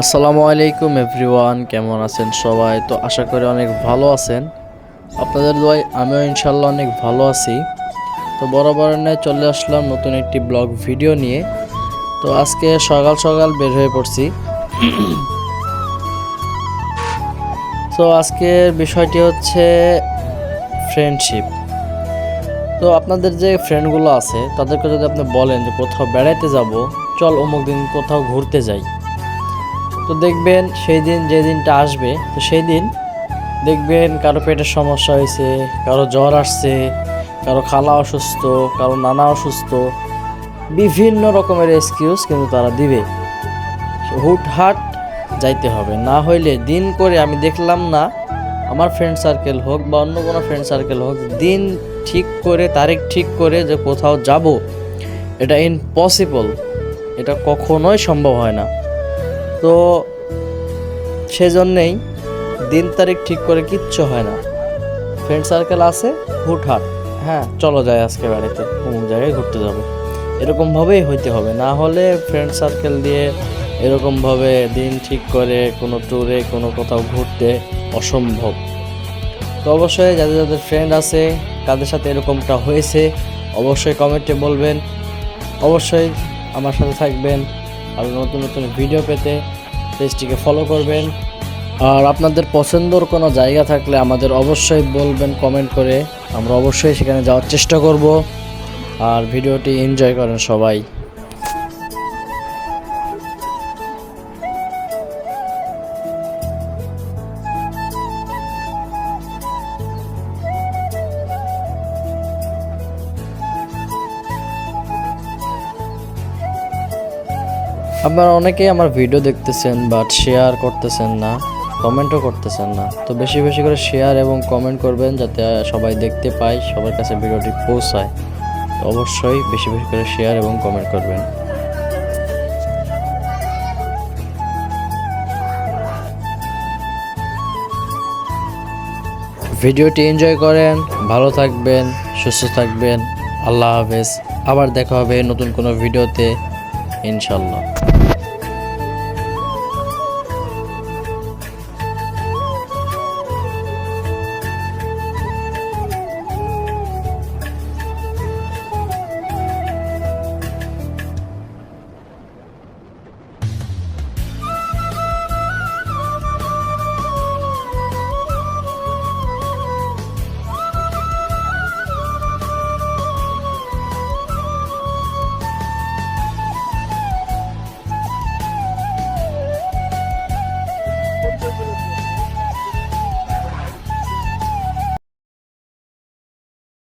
আসসালামু আলাইকুম এভরিওয়ান, কেমন আছেন সবাই? তো আশা করি অনেক ভালো আছেন। আপনাদের দোয়াই আমিও ইনশাল্লাহ অনেক ভালো আছি। তো বরাবরের ন্যায় চলে আসলাম নতুন একটি ব্লগ ভিডিও নিয়ে। তো আজকে সকাল সকাল বের হয়ে পড়ছি। তো আজকের বিষয়টি হচ্ছে ফ্রেন্ডশিপ তো আপনাদের যে ফ্রেন্ডগুলো আছে, তাদেরকে যদি আপনি বলেন যে কোথাও বেড়াইতে যাব, চল অমুক দিন কোথাও ঘুরতে যাই। তো দেখবেন সেই দিন যে দিনটা আসবে, তো সেই দিন দেখবেন কারও পেটের সমস্যা হয়েছে, কারও জ্বর আসছে, কারও খালা অসুস্থ, কারও নানা অসুস্থ, বিভিন্ন রকমের এক্সকিউজ কিন্তু তারা দিবে। হুটহাট যাইতে হবে। না হইলে দিন করে আমি দেখলাম না, আমার ফ্রেন্ড সার্কেল হোক বা অন্য কোনো ফ্রেন্ড সার্কেল হোক, দিন ঠিক করে, তারিখ ঠিক করে যে কোথাও যাব, এটা ইম্পসিবল এটা কখনোই সম্ভব হয় না। তো সেজন্যেই দিন তারিখ ঠিক করে কিচ্ছু হয় না। ফ্রেন্ড সার্কেল আছে, হুটহাট। হ্যাঁ চলো যাই আজকে বাড়িতে, অমুক জায়গায় ঘুরতে যাব। এরকমভাবেই হইতে হবে, না হলে ফ্রেন্ড সার্কেল দিয়ে এরকমভাবে দিন ঠিক করে, কোনো ট্যুরে কোনো কোথাও ঘুরতে অসম্ভব। তো অবশ্যই যাদের যাদের ফ্রেন্ড আছে, কাদের সাথে এরকমটা হয়েছে, অবশ্যই কমেন্টে বলবেন। অবশ্যই আমার সাথে থাকবেন। আর নতুন নতুন ভিডিও পেতে পেজটিকে ফলো করবেন। আর আপনাদের পছন্দর কোনো জায়গা থাকলে আমাদের অবশ্যই বলবেন কমেন্ট করে। আমরা অবশ্যই সেখানে যাওয়ার চেষ্টা করব। আর ভিডিওটি এনজয় করেন সবাই। আপনারা অনেকেই আমার ভিডিও দেখতেছেন বাট শেয়ার করতেছেন না কমেন্টও করতেছেন না। তো বেশি বেশি করে শেয়ার এবং কমেন্ট করবেন যাতে সবাই দেখতে পায়, সবার কাছে ভিডিওটি পৌঁছায়। তো অবশ্যই বেশি বেশি করে শেয়ার এবং কমেন্ট করবেন। ভিডিওটি এনজয় করেন, ভালো থাকবেন, সুস্থ থাকবেন। আল্লাহ হাফেজ। আবার দেখা হবে নতুন কোনো ভিডিওতে ইনশাল্লাহ।